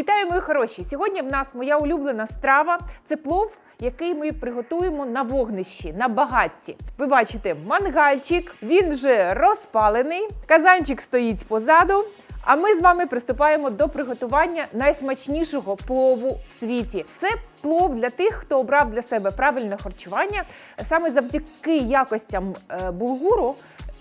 Вітаю, мої хороші! Сьогодні в нас моя улюблена страва це плов, який ми приготуємо на вогнищі, на багатті. Ви бачите, мангальчик, він вже розпалений, казанчик стоїть позаду. А ми з вами приступаємо до приготування найсмачнішого плову в світі. Це плов для тих, хто обрав для себе правильне харчування. Саме завдяки якостям е, булгуру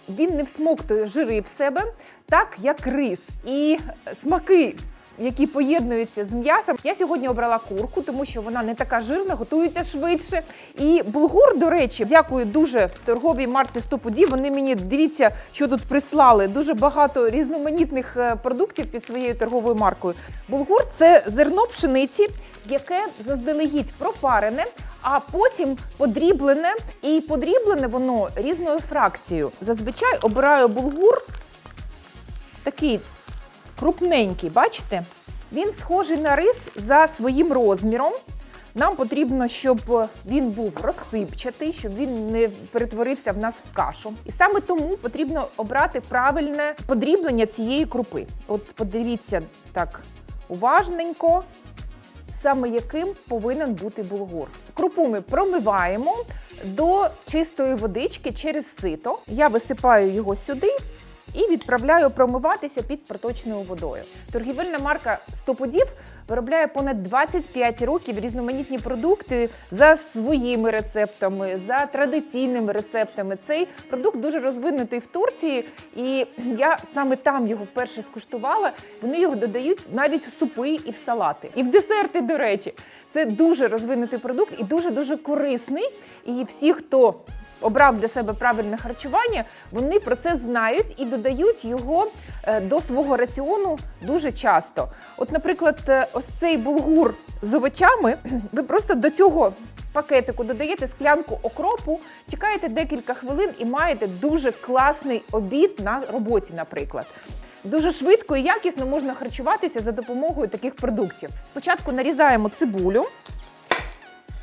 він не всмоктує жири в себе, так як рис і смаки. Які поєднуються з м'ясом. Я сьогодні обрала курку, тому що вона не така жирна, готується швидше. І булгур, до речі, дякую дуже торговій марці 100 подів. Вони мені дивіться, що тут прислали. Дуже багато різноманітних е, продуктів під своєю торговою маркою. Булгур це зерно пшениці, яке заздалегідь пропарене, а потім подріблене. І подріблене воно різною фракцією. Зазвичай обираю булгур такий крупненький, бачите? Він схожий на рис за своїм розміром. Нам потрібно, щоб він був розсипчатий, щоб він не перетворився в нас в кашу. І саме тому потрібно обрати правильне подріблення цієї крупи. От подивіться так уважненько, саме яким повинен бути булгур. Крупу ми промиваємо до чистої водички через сито. Я висипаю його сюди і відправляю промиватися під проточною водою. Торгівельна марка Стоподів виробляє понад 25 років різноманітні продукти за своїми рецептами, за традиційними рецептами. Цей продукт дуже розвинутий в Турції, і я саме там його вперше скуштувала. Вони його додають навіть в супи і в салати, і в десерти, до речі. Це дуже розвинутий продукт і дуже дуже корисний. І всі, хто обрав для себе правильне харчування, вони про це знають і додають його е, до свого раціону дуже часто. От, наприклад, е, ось цей булгур з овочами, ви просто до цього пакетику додаєте склянку окропу, чекаєте декілька хвилин і маєте дуже класний обід на роботі, наприклад. Дуже швидко і якісно можна харчуватися за допомогою таких продуктів. Спочатку нарізаємо цибулю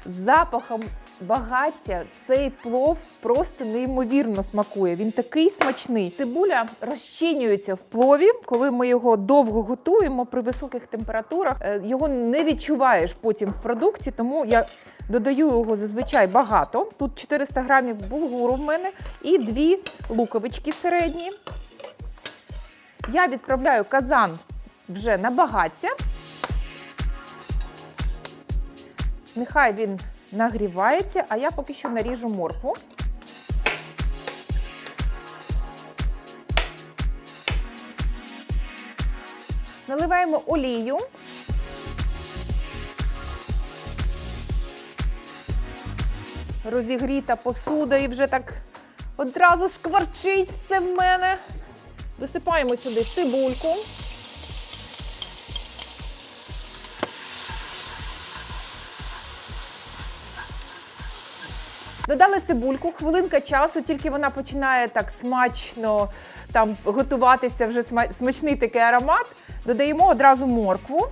з запахом багаття цей плов просто неймовірно смакує. Він такий смачний. Цибуля розчинюється в плові, коли ми його довго готуємо при високих температурах. Е, Його не відчуваєш потім в продукті, тому я додаю його зазвичай багато. Тут 400 грамів булгуру в мене і дві луковички середні. Я відправляю казан вже на багаття. Нехай він нагрівається, а я поки що наріжу моркву. Наливаємо олію. Розігріта посуда і вже так одразу шкварчить все в мене. Висипаємо сюди цибульку. Додали цибульку, хвилинка часу, тільки вона починає так смачно там готуватися, вже смачний такий аромат. Додаємо одразу моркву.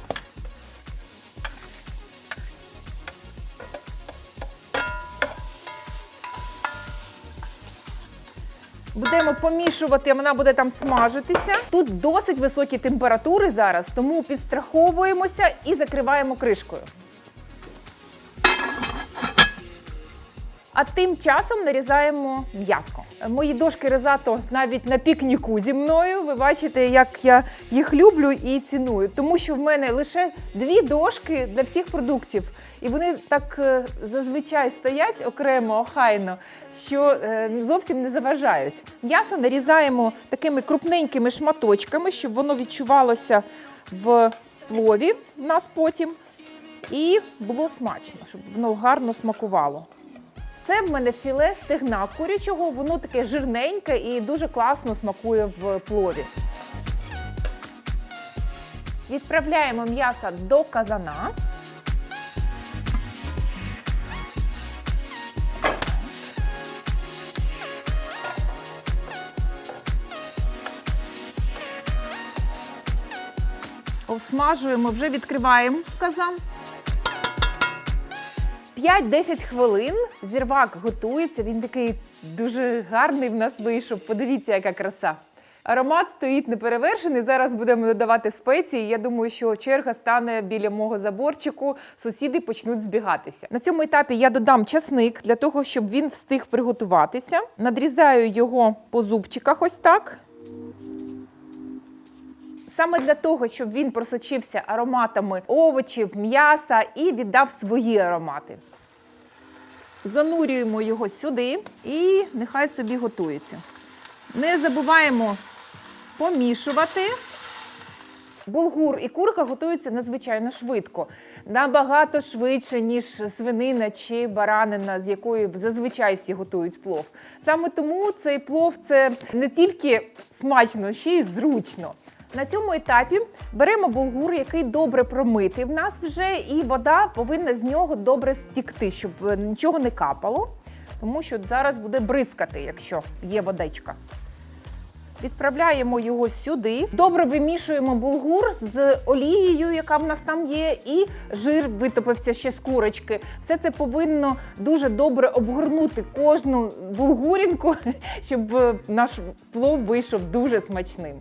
Будемо помішувати, вона буде там смажитися. Тут досить високі температури зараз, тому підстраховуємося і закриваємо кришкою. А тим часом нарізаємо м'яско. Мої дошки резато навіть на пікніку зі мною. Ви бачите, як я їх люблю і ціную. Тому що в мене лише дві дошки для всіх продуктів. І вони так е, зазвичай стоять окремо, охайно, що е, зовсім не заважають. М'ясо нарізаємо такими крупненькими шматочками, щоб воно відчувалося в плові в нас потім. І було смачно, щоб воно гарно смакувало. Це в мене філе стегна курячого, воно таке жирненьке і дуже класно смакує в плові. Відправляємо м'ясо до казана. Обсмажуємо, вже відкриваємо казан. 5-10 хвилин зірвак готується. Він такий дуже гарний в нас вийшов. Подивіться, яка краса. Аромат стоїть неперевершений. Зараз будемо додавати спеції. Я думаю, що черга стане біля мого заборчику. Сусіди почнуть збігатися. На цьому етапі я додам часник для того, щоб він встиг приготуватися. Надрізаю його по зубчиках, ось так. Саме для того, щоб він просочився ароматами овочів, м'яса і віддав свої аромати. Занурюємо його сюди і нехай собі готується. Не забуваємо помішувати. Булгур і курка готуються надзвичайно швидко, набагато швидше, ніж свинина чи баранина, з якої зазвичай всі готують плов. Саме тому цей плов це не тільки смачно, ще й зручно. На цьому етапі беремо булгур, який добре промитий в нас вже, і вода повинна з нього добре стікти, щоб е, нічого не капало, тому що зараз буде бризкати, якщо є водичка. Відправляємо його сюди. Добре вимішуємо булгур з олією, яка в нас там є, і жир витопився ще з курочки. Все це повинно дуже добре обгорнути кожну булгурінку, щоб е, наш плов вийшов дуже смачним.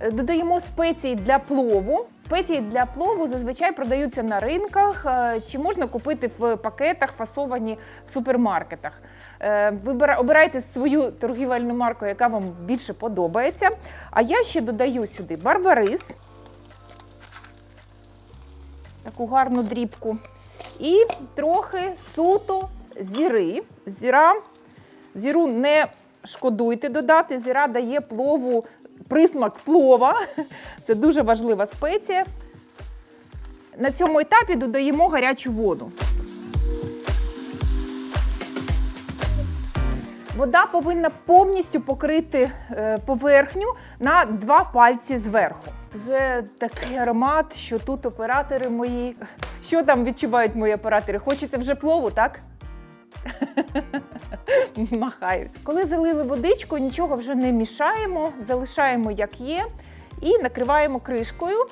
Е, Додаємо спеції для плову. Спеції для плову зазвичай продаються на ринках е, чи можна купити в пакетах, фасовані в супермаркетах. Е, обирайте свою торгівельну марку, яка вам більше подобається. А я ще додаю сюди барбарис, таку гарну дрібку, і трохи суто зіри. Зіра, зіру не шкодуйте додати. Зіра дає плову присмак плова. Це дуже важлива спеція. На цьому етапі додаємо гарячу воду. Вода повинна повністю покрити е, поверхню на два пальці зверху. Вже такий аромат, що тут оператори мої. Що там відчувають мої оператори? Хочеться вже плову, так? Махають. Коли залили водичку, нічого вже не мішаємо, залишаємо як є і накриваємо кришкою.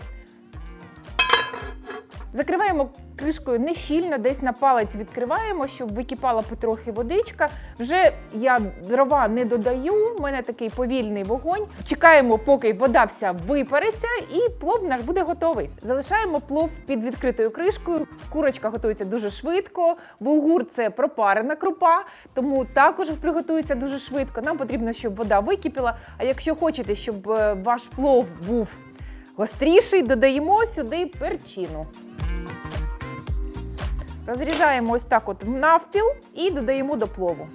Закриваємо кришкою не щільно, десь на палець відкриваємо, щоб википала потрохи водичка. Вже я дрова не додаю, у мене такий повільний вогонь. Чекаємо, поки вода вся випариться, і плов наш буде готовий. Залишаємо плов під відкритою кришкою. Курочка готується дуже швидко. Булгур це пропарена крупа, тому також приготується дуже швидко. Нам потрібно, щоб вода википіла. А якщо хочете, щоб е, ваш плов був гостріший, додаємо сюди перчину. Розрізаємо ось так от навпіл і додаємо до плову.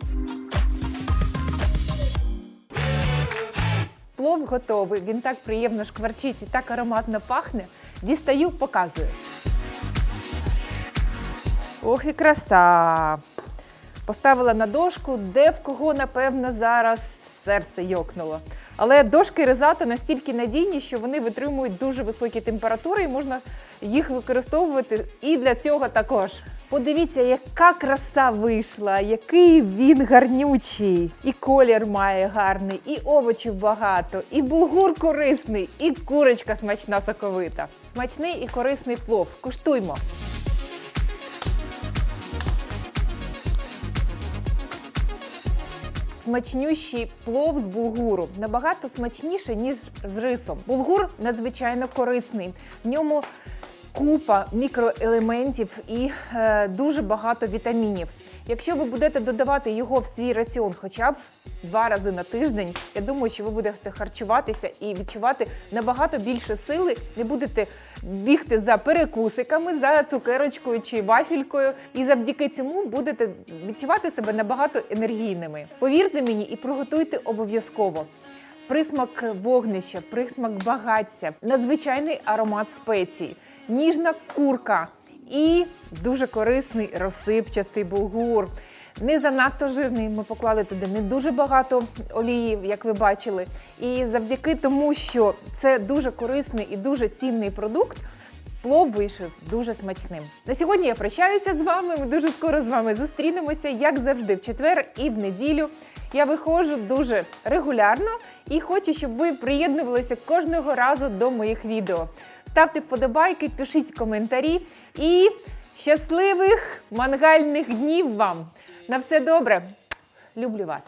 Плов готовий. Він так приємно шкварчить і так ароматно пахне. Дістаю, показую. Ох і краса! Поставила на дошку, де в кого, напевно, зараз серце йокнуло. Але дошки ризато настільки надійні, що вони витримують дуже високі температури і можна їх використовувати і для цього також. Подивіться, яка краса вийшла, який він гарнючий. І колір має гарний, і овочів багато, і булгур корисний, і курочка смачна соковита. Смачний і корисний плов. Куштуймо. Смачнющий плов з булгуру набагато смачніше, ніж з рисом. Булгур надзвичайно корисний. В ньому купа мікроелементів і е, дуже багато вітамінів. Якщо ви будете додавати його в свій раціон хоча б два рази на тиждень, я думаю, що ви будете харчуватися і відчувати набагато більше сили, не будете бігти за перекусиками, за цукерочкою чи вафелькою, і завдяки цьому будете відчувати себе набагато енергійними. Повірте мені і приготуйте обов'язково. Присмак вогнища, присмак багаття, надзвичайний аромат спецій, ніжна курка і дуже корисний розсипчастий булгур. Не занадто жирний. Ми поклали туди не дуже багато олії, як ви бачили. І завдяки тому, що це дуже корисний і дуже цінний продукт. Плов вийшов дуже смачним. На сьогодні я прощаюся з вами. Ми дуже скоро з вами зустрінемося, як завжди, в четвер і в неділю. Я виходжу дуже регулярно і хочу, щоб ви приєднувалися кожного разу до моїх відео. Ставте вподобайки, пишіть коментарі і щасливих мангальних днів вам! На все добре! Люблю вас!